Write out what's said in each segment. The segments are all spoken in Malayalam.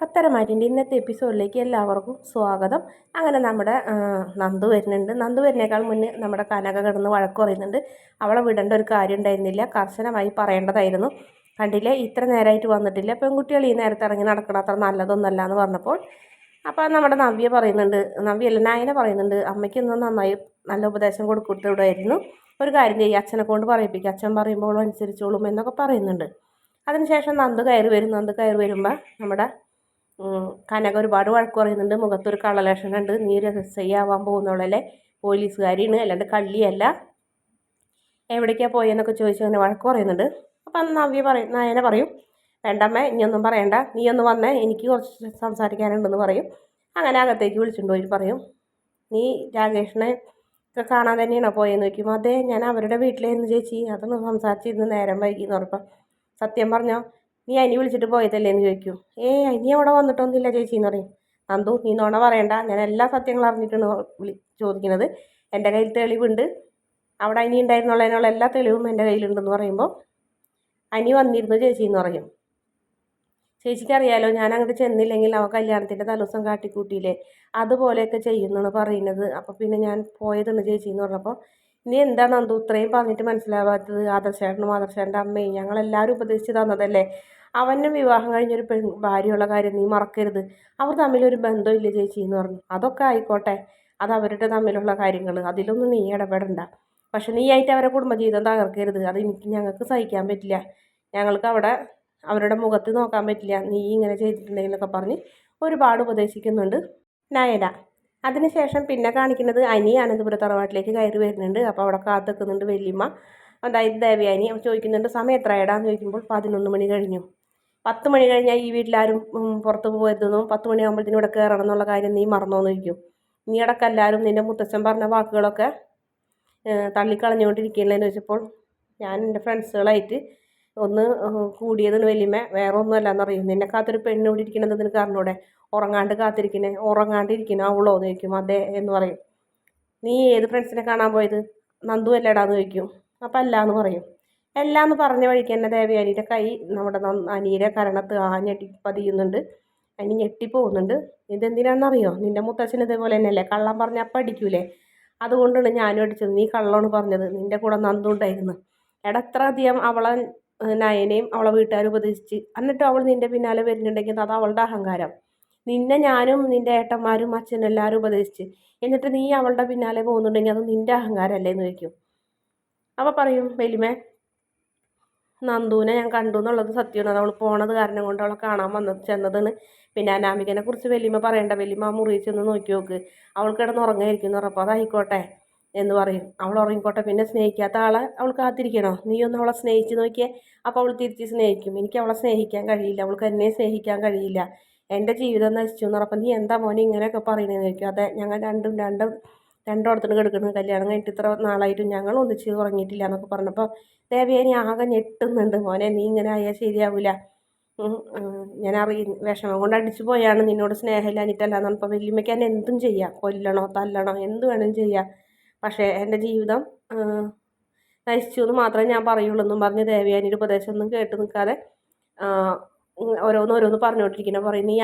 പത്തരമാറ്റിന്റെ ഇന്നത്തെ എപ്പിസോഡിലേക്ക് എല്ലാവർക്കും സ്വാഗതം. അങ്ങനെ നമ്മുടെ നന്ദു വരുന്നുണ്ട്. നന്ദു വരുന്നേക്കാൾ മുന്നേ നമ്മുടെ കനക കിടന്ന് വഴക്ക് പറയുന്നുണ്ട്. അവളെ വിടേണ്ട ഒരു കാര്യം ഉണ്ടായിരുന്നില്ല. കർശനമായി പറയേണ്ടതായിരുന്നു. കണ്ടില്ലേ? ഇത്ര നേരമായിട്ട് വന്നിട്ടില്ല. പെൺകുട്ടികൾ ഈ നേരത്തെ ഇറങ്ങി നടക്കണം അത്ര നല്ലതൊന്നല്ല എന്ന് പറഞ്ഞപ്പോൾ. അപ്പോൾ നമ്മുടെ നവ്യ പറയുന്നുണ്ട്. നവ്യല്ല നായനെ പറയുന്നുണ്ട്. അമ്മയ്ക്ക് ഇന്ന് നന്നായി നല്ല ഉപദേശം കൊടുത്തിട്ടായിരുന്നു ഒരു കാര്യം ചെയ്യുക അച്ഛനെ കൊണ്ട് പറയിപ്പിക്കുക അച്ഛൻ പറയുമ്പോൾ അനുസരിച്ചോളും എന്നൊക്കെ പറയുന്നുണ്ട്. അതിനുശേഷം നന്ദ് കയറി വരും. നന്ദ് കയറി വരുമ്പോൾ നമ്മുടെ കനക ഒരുപാട് വഴക്ക് പറയുന്നുണ്ട്. മുഖത്തൊരു കളലക്ഷണം ഉണ്ട്. നീ എസ് ഐ ആവാൻ പോകുന്നവളല്ലേ? പോലീസുകാരിയാണ്. അല്ലാണ്ട് കള്ളിയല്ല. എവിടേക്കാണ് പോയെന്നൊക്കെ ചോദിച്ചു അങ്ങനെ വഴക്ക് പറയുന്നുണ്ട്. അപ്പം നവ്യ പറയും നയന പറയും വേണ്ടമ്മേ ഇനിയൊന്നും പറയണ്ട. നീ ഒന്ന് വന്നേ. എനിക്ക് കുറച്ച് സംസാരിക്കാനുണ്ടെന്ന് പറയും. അങ്ങനെ അകത്തേക്ക് വിളിച്ചിട്ടുണ്ട്. പോയി പറയും നീ രാകേഷിനെ ഒക്കെ കാണാൻ തന്നെയാണോ പോയെന്ന് ചോദിക്കും അതെ ഞാൻ അവരുടെ വീട്ടിലായിരുന്നു ചേച്ചി. അതൊന്ന് സംസാരിച്ചിരുന്ന് നേരം വൈകി എന്ന് പറഞ്ഞപ്പോൾ സത്യം പറഞ്ഞോ? നീ അനി വിളിച്ചിട്ട് പോയതല്ലേ എന്ന് ചോദിക്കും. ഏ അനി അവിടെ വന്നിട്ടൊന്നുമില്ല ചേച്ചി എന്ന് പറയും. നന്ദു നീ നോണ പറയണ്ട. ഞാൻ എല്ലാ സത്യങ്ങളും അറിഞ്ഞിട്ടാണ് വിളി ചോദിക്കുന്നത്. എന്റെ കയ്യിൽ തെളിവുണ്ട്. അവിടെ അനി ഉണ്ടായിരുന്നുള്ളതിനുള്ള എല്ലാ തെളിവും എന്റെ കയ്യിലുണ്ടെന്ന് പറയുമ്പോൾ അനി വന്നിരുന്നു ചേച്ചി എന്ന് പറയും. ചേച്ചിക്ക് അറിയാലോ ഞാൻ അങ്ങോട്ട് ചെന്നില്ലെങ്കിൽ അവ കല്യാണത്തിന്റെ തലേദിവസം കാട്ടിക്കൂട്ടിയില്ലേ? അതുപോലെയൊക്കെ ചെയ്യുന്നതാണ് പറയുന്നത്. അപ്പോൾ പിന്നെ ഞാൻ പോയതുണ്ട് ചേച്ചി എന്ന് പറഞ്ഞപ്പോൾ ഇനി എന്താ നന്ദു ഇത്രയും പറഞ്ഞിട്ട് മനസ്സിലാവാത്തത്? ആദർശേട്ടനും ആദർശേട്ടന്റെ അമ്മയും ഞങ്ങളെല്ലാവരും ഉപദേശിച്ച് തന്നതല്ലേ? അവന്റെ വിവാഹം കഴിഞ്ഞൊരു പെൺ ഭാര്യയുള്ള കാര്യം നീ മറക്കരുത്. അവർ തമ്മിലൊരു ബന്ധമില്ല ചേച്ചി എന്ന് പറഞ്ഞു. അതൊക്കെ ആയിക്കോട്ടെ. അത് അവരുടെ തമ്മിലുള്ള കാര്യങ്ങൾ. അതിലൊന്നും നീ ഇടപെടണ്ട. പക്ഷെ നീ ആയിട്ട് അവരുടെ കുടുംബജീവിതം തകർക്കരുത്. അത് എനിക്ക് ഞങ്ങൾക്ക് സഹിക്കാൻ പറ്റില്ല. ഞങ്ങൾക്ക് അവിടെ അവരുടെ മുഖത്ത് നോക്കാൻ പറ്റില്ല. നീ ഇങ്ങനെ ചെയ്തിട്ടുണ്ടെങ്കിലൊക്കെ പറഞ്ഞ് ഒരുപാട് ഉപദേശിക്കുന്നുണ്ട് നയന. അതിനുശേഷം പിന്നെ കാണിക്കുന്നത് അനി അനന്തപുര തറവാട്ടിലേക്ക് കയറി വരുന്നുണ്ട്. അപ്പോൾ അവിടെ കാത്തുനിൽക്കുന്നുണ്ട് വല്യമ്മ. അതായത് ദേവയാനി. ചോദിക്കുന്നുണ്ട് സമയം എത്രയാടാന്ന് ചോദിക്കുമ്പോൾ പതിനൊന്ന് മണി കഴിഞ്ഞു. പത്ത് മണി കഴിഞ്ഞാൽ ഈ വീട്ടിലാരും പുറത്ത് പോകരുതെന്നും പത്ത് മണിയാകുമ്പോഴത്തേനും ഇവിടെ കയറണം എന്നുള്ള കാര്യം നീ മറന്നോന്ന് നീ അടക്കം എല്ലാവരും നിന്റെ മുത്തച്ഛൻ പറഞ്ഞ വാക്കുകളൊക്കെ തള്ളിക്കളഞ്ഞുകൊണ്ടിരിക്കുകയല്ലേന്ന് വെച്ചപ്പോൾ ഞാൻ എന്റെ ഫ്രണ്ട്സുകളായിട്ട് ഒന്ന് കൂടിയതിന് വലിയമ വേറെ ഒന്നുമല്ല എന്നറിയും നിന്നെ കാത്തൊരു പെണ്ണ് ഇവിടെ ഇരിക്കണത് നിനക്ക് അറിഞ്ഞൂടെ? ഉറങ്ങാണ്ട് കാത്തിരിക്കണേ ഉറങ്ങാണ്ടിരിക്കണോ അവളോ എന്ന് ചോദിക്കും. അതെ എന്ന് പറയും. നീ ഏത് ഫ്രണ്ട്സിനെ കാണാൻ പോയത്? നന്ദു അല്ലടാന്ന് ചോദിക്കും. അപ്പം അല്ല എന്ന് പറയും. എല്ലാം എന്ന് പറഞ്ഞ വഴിക്ക് തന്നെ ദേവയാനിയുടെ കൈ നമ്മുടെ അനിയുടെ കരണത്ത് ആഞ്ഞെട്ടി പതിയുന്നുണ്ട്. അനി ഞെട്ടിപ്പോകുന്നുണ്ട് ഇതെന്തിനാണെന്നറിയോ നിന്റെ മുത്തച്ഛൻ ഇതേപോലെ തന്നെയല്ലേ? കള്ളം പറഞ്ഞാൽ അപ്പം അടിക്കൂലേ അതുകൊണ്ടാണ് ഞാനും അടിച്ചത്. നീ കള്ളമാണ് പറഞ്ഞത്. നിന്റെ കൂടെ നന്ദുണ്ടായിരുന്നു എടാ അധികം അവളെ നയനെയും അവളെ വീട്ടുകാർ ഉപദേശിച്ച് എന്നിട്ട് അവൾ നിന്റെ പിന്നാലെ വരുന്നുണ്ടെങ്കിൽ അത് അവളുടെ അഹങ്കാരം. നിന്നെ ഞാനും നിന്റെ ഏട്ടന്മാരും അച്ഛനും എല്ലാവരും ഉപദേശിച്ച് എന്നിട്ട് നീ അവളുടെ പിന്നാലെ പോകുന്നുണ്ടെങ്കിൽ അത് നിന്റെ അഹങ്കാരമല്ലേ എന്ന് ചോദിക്കും. അപ്പോൾ പറയും വലിമേ നന്ദുവിനെ ഞാൻ കണ്ടു എന്നുള്ളത് സത്യമാണ്. അവൾ പോണത് കാരണം കൊണ്ട് അവളെ കാണാൻ വന്നത് ചെന്നതാണ്. പിന്നെ അനാമികനെ കുറിച്ച് വലിയമ്മ പറയണ്ട. വലിയമ്മ ആ മുറിയിൽ ചെന്ന് നോക്കി നോക്ക്. അവൾ കിടന്ന് ഉറങ്ങായിരിക്കും എന്ന് പറഞ്ഞപ്പോൾ അതായിക്കോട്ടെ എന്ന് പറയും. അവൾ ഉറങ്ങിക്കോട്ടെ. പിന്നെ സ്നേഹിക്കാത്ത ആളെ അവൾ കാത്തിരിക്കണോ? നീ ഒന്ന് അവളെ സ്നേഹിച്ച് നോക്കിയേ. അപ്പോൾ അവൾ തിരിച്ച് സ്നേഹിക്കും. എനിക്ക് അവളെ സ്നേഹിക്കാൻ കഴിയില്ല. അവൾക്ക് എന്നെ സ്നേഹിക്കാൻ കഴിയില്ല. എന്റെ ജീവിതം നശിച്ചു എന്ന് പറഞ്ഞപ്പോൾ നീ എന്താ മോനെ ഇങ്ങനെയൊക്കെ പറയണേന്ന് ചോദിക്കും. അതെ ഞങ്ങൾ രണ്ടും രണ്ടും രണ്ടോടത്തുനിന്ന് കിടക്കുന്ന. കല്യാണം കഴിഞ്ഞിട്ട് ഇത്ര നാളായിട്ടും ഞങ്ങൾ ഒന്നിച്ച് ഉറങ്ങിയിട്ടില്ല എന്നൊക്കെ പറഞ്ഞപ്പോൾ ദേവയാനി ആകെ ഞെട്ടുന്നുണ്ട് മോനെ. നീ ഇങ്ങനെ ആയാൽ ശരിയാവില്ല ഞാൻ അറിയി വിഷമം കൊണ്ട് അടിച്ചു പോയാണ്. നിന്നോട് സ്നേഹമില്ലാഞ്ഞിട്ടല്ല എന്ന് പറഞ്ഞപ്പോൾ വല്യമ്മയ്ക്ക് എന്നെ എന്തും ചെയ്യാം. കൊല്ലണോ തല്ലണോ എന്ത് വേണം ചെയ്യാം. പക്ഷേ എന്റെ ജീവിതം നശിച്ചു എന്ന് മാത്രമേ ഞാൻ പറയുള്ളൂ എന്നും പറഞ്ഞ് ദേവിയാനിയുടെ ഉപദേശമൊന്നും കേട്ട് നിൽക്കാതെ ഓരോന്ന് ഓരോന്ന് പറഞ്ഞുകൊണ്ടിരിക്കുന്നത് പറയും നീ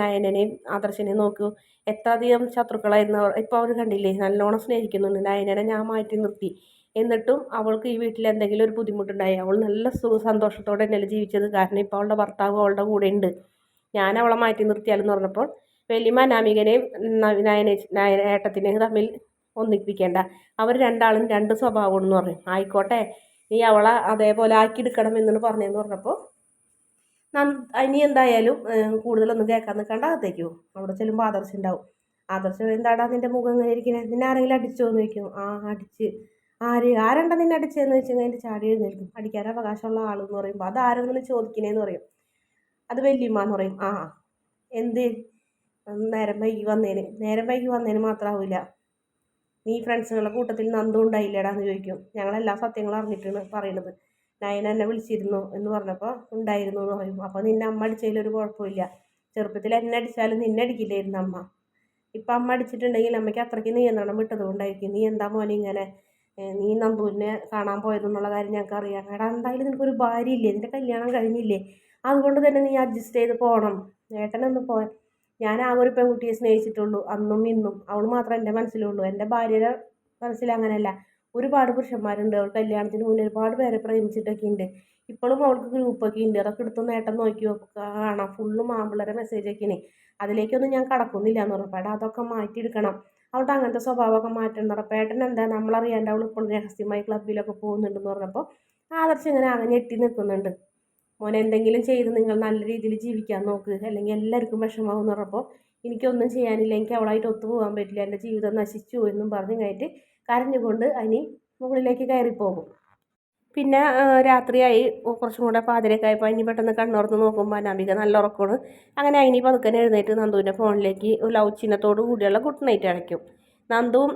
നയനനെയും ആദർശനെയും നോക്കൂ. എത്ര അധികം ശത്രുക്കളായിരുന്നു ഇപ്പോൾ അവർ കണ്ടില്ലേ നല്ലോണം സ്നേഹിക്കുന്നുണ്ട്. നയനനെ ഞാൻ മാറ്റി നിർത്തി. എന്നിട്ടും അവൾക്ക് ഈ വീട്ടിൽ എന്തെങ്കിലും ഒരു ബുദ്ധിമുട്ടുണ്ടായി. അവൾ നല്ല സുഖ സന്തോഷത്തോടെ തന്നെയല്ലേ ജീവിച്ചത്. കാരണം ഇപ്പോൾ അവളുടെ ഭർത്താവ് അവളുടെ കൂടെ ഉണ്ട്. ഞാൻ അവളെ മാറ്റി നിർത്തിയാലെന്ന് പറഞ്ഞപ്പോൾ വലിയ അനാമികനെയും നയന നയന ഏട്ടത്തിനെയും തമ്മിൽ ഒന്നിപ്പിക്കേണ്ട. അവർ രണ്ടാളും രണ്ട് സ്വഭാവമാണെന്ന് പറഞ്ഞു ആയിക്കോട്ടെ നീ അവളെ അതേപോലെ ആക്കിയെടുക്കണം എന്നാണ് പറഞ്ഞതെന്ന് പറഞ്ഞപ്പോൾ ഇനി എന്തായാലും കൂടുതലൊന്നും കേൾക്കാൻ നിൽക്കണ്ട അകത്തേക്ക് പോകും. അവിടെ ചെല്ലുമ്പോൾ ആദർശം ഉണ്ടാവും. ആദർശം എന്താടാ നിന്റെ മുഖം ഇങ്ങനെ ഇരിക്കുന്നത് നിന്നെ ആരെങ്കിലും അടിച്ചോ എന്ന് ചോദിക്കും. ആ അടിച്ച്. ആര്? ആരണ്ട നിന്നെ അടിച്ചതെന്ന് വെച്ച് കഴിഞ്ഞാൽ ചാടി എഴുന്നേൽക്കും. അടിക്കാൻ അവകാശമുള്ള ആളെന്ന് പറയുമ്പോൾ അത് ആരെങ്കിലും ചോദിക്കണേന്ന് പറയും. അത് വല്യമ്മ എന്ന് പറയും. ആ എന്ത്? നേരം വൈകി വന്നേന്. നേരം വൈകി വന്നേന് മാത്രമാവില്ല നീ ഫ്രണ്ട്സുകളുടെ കൂട്ടത്തിൽ നന്ദു ചോദിക്കും. ഞങ്ങളെല്ലാ സത്യങ്ങളും അറിഞ്ഞിട്ടാണ് പറയുന്നത് നയന എന്നെ വിളിച്ചിരുന്നു എന്ന് പറഞ്ഞപ്പോൾ ഉണ്ടായിരുന്നു എന്ന് പറയും അപ്പോൾ നിന്നെ അമ്മ അടിച്ചതിലൊരു കുഴപ്പമില്ല. ചെറുപ്പത്തിൽ എന്നെ അടിച്ചാലും നിന്നെ അടിക്കില്ലായിരുന്നു അമ്മ. ഇപ്പം അമ്മ അടിച്ചിട്ടുണ്ടെങ്കിൽ അമ്മയ്ക്ക് അത്രയ്ക്ക് നിയന്ത്രണം വിട്ടതുകൊണ്ടായിരിക്കും നീ എന്താ മോനെ ഇങ്ങനെ നീ നന്ദുവിനെ കാണാൻ പോയതെന്നുള്ള കാര്യം ഞങ്ങൾക്ക് അറിയാം. എടാ എന്തായാലും നിനക്കൊരു ഭാര്യ ഇല്ലേ? നിന്റെ കല്യാണം കഴിഞ്ഞില്ലേ? അതുകൊണ്ട് തന്നെ നീ അഡ്ജസ്റ്റ് ചെയ്ത് പോകണം ഏട്ടനൊന്ന് പോയാൽ ഞാൻ ആ ഒരു പെൺകുട്ടിയെ സ്നേഹിച്ചിട്ടുള്ളൂ. അന്നും ഇന്നും. അവൾ മാത്രം എന്റെ മനസ്സിലുള്ളൂ. എന്റെ ഭാര്യയുടെ മനസ്സിൽ അങ്ങനെയല്ല. ഒരുപാട് പുരുഷന്മാരുണ്ട്. അവൾ കല്യാണത്തിന് മുന്നേ ഒരുപാട് പേരെ പ്രേമിച്ചിട്ടൊക്കെ ഉണ്ട് ഇപ്പോഴും അവൾക്ക് ഗ്രൂപ്പൊക്കെ ഉണ്ട്. അതൊക്കെ എടുത്ത് നേട്ടം നോക്കി കാണാം. ഫുള്ള് മാമ്പിളരെ മെസ്സേജൊക്കെയാണ് അതിലേക്കൊന്നും ഞാൻ കടക്കുന്നില്ല എന്ന് പറഞ്ഞപ്പോൾ അതൊക്കെ മാറ്റിയെടുക്കണം. അവളുടെ അങ്ങനത്തെ സ്വഭാവമൊക്കെ മാറ്റണം പറഞ്ഞപ്പോൾ ഏട്ടൻ എന്താ നമ്മളറിയാണ്ട് അവൾ ഇപ്പോൾ രഹസ്യമായി ക്ലബ്ബിലൊക്കെ പോകുന്നുണ്ടെന്ന് പറഞ്ഞപ്പോൾ ആദർശം ഇങ്ങനെ ആകെ ഞെട്ടി നിൽക്കുന്നുണ്ട്. മോനെ എന്തെങ്കിലും ചെയ്ത് നിങ്ങൾ നല്ല രീതിയിൽ ജീവിക്കാൻ നോക്ക്. അല്ലെങ്കിൽ എല്ലാവർക്കും വിഷമാവും എന്ന് പറഞ്ഞപ്പോൾ എനിക്കൊന്നും ചെയ്യാനില്ല. എനിക്ക് അവളായിട്ട് ഒത്തുപോകാൻ പറ്റില്ല. എന്റെ ജീവിതം നശിച്ചു എന്നും പറഞ്ഞു കഴിഞ്ഞിട്ട് കരഞ്ഞുകൊണ്ട് അനി മുകളിലേക്ക് കയറിപ്പോകും. പിന്നെ രാത്രിയായി. കുറച്ചും കൂടെ പാതിരക്കായപ്പോൾ ഇനി പെട്ടെന്ന് കണ്ണുറന്ന് നോക്കുമ്പോൾ അനാമിക നല്ല ഉറക്കമാണ്. അങ്ങനെ അതിനി പതുക്കനെ എഴുന്നേറ്റ് നന്ദുവിന്റെ ഫോണിലേക്ക് ലവ് ചിഹ്നത്തോട് കൂടിയുള്ള ഗുഡ് നൈറ്റ് അടയ്ക്കും. നന്ദുവും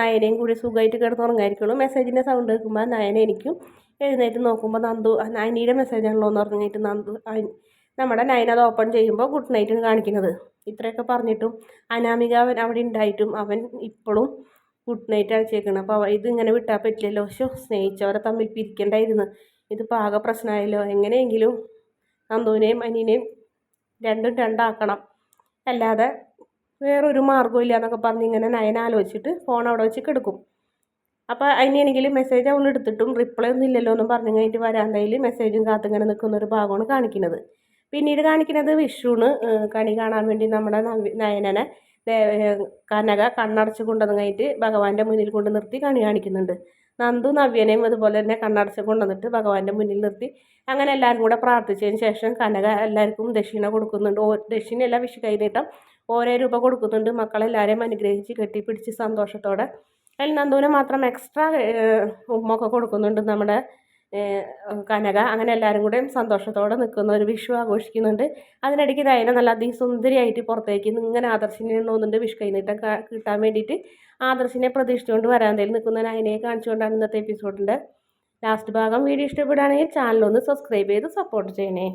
നയനയും കൂടി സുഖമായിട്ട് കിടന്നുറങ്ങായിരിക്കുള്ളൂ. മെസ്സേജിന്റെ സൗണ്ട് കേൾക്കുമ്പോൾ നയന എനിക്കും എഴുന്നേറ്റ് നോക്കുമ്പോൾ നന്ദു നയനിയുടെ മെസ്സേജാണല്ലോ എന്ന് പറഞ്ഞിട്ട് നന്ദു നമ്മുടെ നയന അത് ഓപ്പൺ ചെയ്യുമ്പോൾ ഗുഡ് നൈറ്റ് കാണിക്കുന്നത്. ഇത്രയൊക്കെ പറഞ്ഞിട്ടും അനാമിക അവൻ അവിടെ ഉണ്ടായിട്ടും അവൻ ഇപ്പോഴും ഗുഡ് നൈറ്റ് അയച്ചേക്കണം. അപ്പോൾ ഇതിങ്ങനെ വിട്ടാൽ പറ്റില്ലല്ലോ. ഷോ സ്നേഹിച്ചവരെ തമ്മിൽ പിരിക്കേണ്ടായിരുന്നു. ഇത് പാക പ്രശ്നമായല്ലോ എങ്ങനെയെങ്കിലും നന്ദുവിനെയും അനിയനെയും രണ്ടും രണ്ടാക്കണം. അല്ലാതെ വേറൊരു മാർഗവും ഇല്ല എന്നൊക്കെ പറഞ്ഞ് ഇങ്ങനെ നയൻ ആലോചിച്ചിട്ട് ഫോൺ അവിടെ വെച്ച് കിടക്കും. അപ്പോൾ അതിനെങ്കിൽ മെസ്സേജ് അവൾ എടുത്തിട്ടും റിപ്ലൈ ഒന്നും ഇല്ലല്ലോ എന്നും പറഞ്ഞു കഴിഞ്ഞിട്ട് വരാന്തയിൽ മെസ്സേജും കാത്തിങ്ങനെ നിൽക്കുന്ന ഒരു ഭാഗമാണ് കാണിക്കുന്നത്. പിന്നീട് കാണിക്കുന്നത് വിഷുവിന് കണി കാണാൻ വേണ്ടി നമ്മുടെ നയനനെ കനക കണ്ണടച്ച് കഴിഞ്ഞിട്ട് ഭഗവാന്റെ മുന്നിൽ കൊണ്ട് നിർത്തി കണി കാണിക്കുന്നുണ്ട്. നന്ദു നവ്യനെയും അതുപോലെ തന്നെ കണ്ണടച്ച് കൊണ്ടുവന്നിട്ട് ഭഗവാന്റെ മുന്നിൽ നിർത്തി അങ്ങനെ എല്ലാവരും കൂടെ പ്രാർത്ഥിച്ചതിന് ശേഷം കനക എല്ലാവർക്കും ദക്ഷിണ കൊടുക്കുന്നുണ്ട്. ഓ ദക്ഷിണയല്ല വിഷു കൈനീട്ടം ഓരോ രൂപ കൊടുക്കുന്നുണ്ട്. മക്കളെല്ലാവരെയും അനുഗ്രഹിച്ച് കെട്ടിപ്പിടിച്ച് സന്തോഷത്തോടെ. അതിൽ നന്ദുവിന് മാത്രം എക്സ്ട്രാ ഉമ്മൊക്കെ കൊടുക്കുന്നുണ്ട് നമ്മുടെ കനക അങ്ങനെ എല്ലാവരും കൂടെ സന്തോഷത്തോടെ നിൽക്കുന്ന ഒരു വിഷു ആഘോഷിക്കുന്നുണ്ട്. അതിനിടയ്ക്ക് ദയന നല്ല അതിസുന്ദരിയായിട്ട് പുറത്തേക്ക് ഇങ്ങനെ ആദർശിനെ തോന്നുന്നുണ്ട്. വിഷു കൈനീട്ടം കിട്ടാൻ വേണ്ടിയിട്ട് ആദർശിനെ പ്രതീക്ഷിച്ചുകൊണ്ട് വരാന്തയിൽ നിൽക്കുന്ന നയനയെ കാണിച്ചുകൊണ്ടാണ് ഇന്നത്തെ എപ്പിസോഡിന്റെ ലാസ്റ്റ് ഭാഗം. വീഡിയോ ഇഷ്ടപ്പെടുകയാണെങ്കിൽ ചാനലൊന്ന് സബ്സ്ക്രൈബ് ചെയ്ത് സപ്പോർട്ട് ചെയ്യണേ.